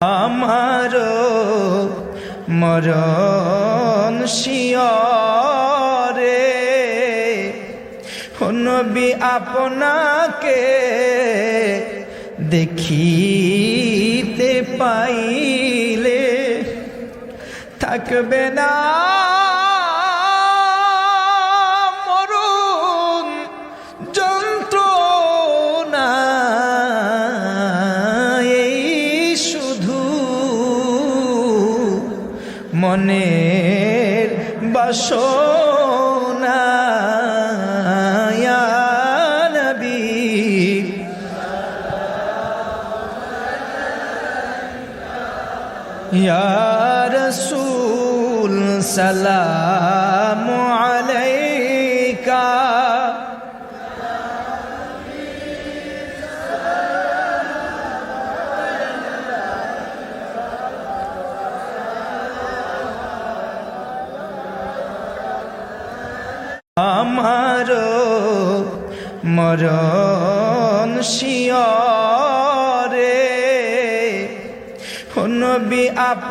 আমার মরণ শিয়রে। হনবি আপনাকে দেখিতে পাইলে থাকবে না মনের বাসনা ইয়া নবী يا আমার মরণ শিয়রে। নবী আপ